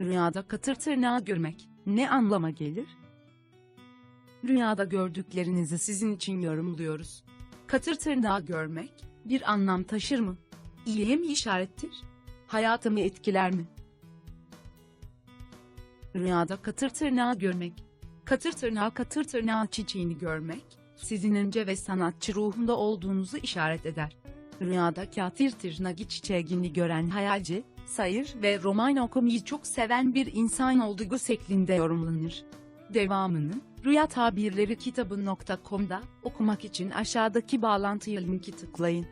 Rüyada katır tırnağı görmek ne anlama gelir? Rüyada gördüklerinizi sizin için yorumluyoruz. Katır tırnağı görmek bir anlam taşır mı? İyiye mi işarettir? Hayatımı etkiler mi? Rüyada katır tırnağı görmek. Katır tırnağı katır tırnağı çiçeğini görmek, sizin önce ve sanatçı ruhunda olduğunuzu işaret eder. Rüyada katır tırnağı çiçeğini gören hayalci, sayır ve roman okumayı çok seven bir insan olduğu şeklinde yorumlanır. Devamını, Rüya Tabirleri kitabı.com'da okumak için aşağıdaki bağlantıya linki tıklayın.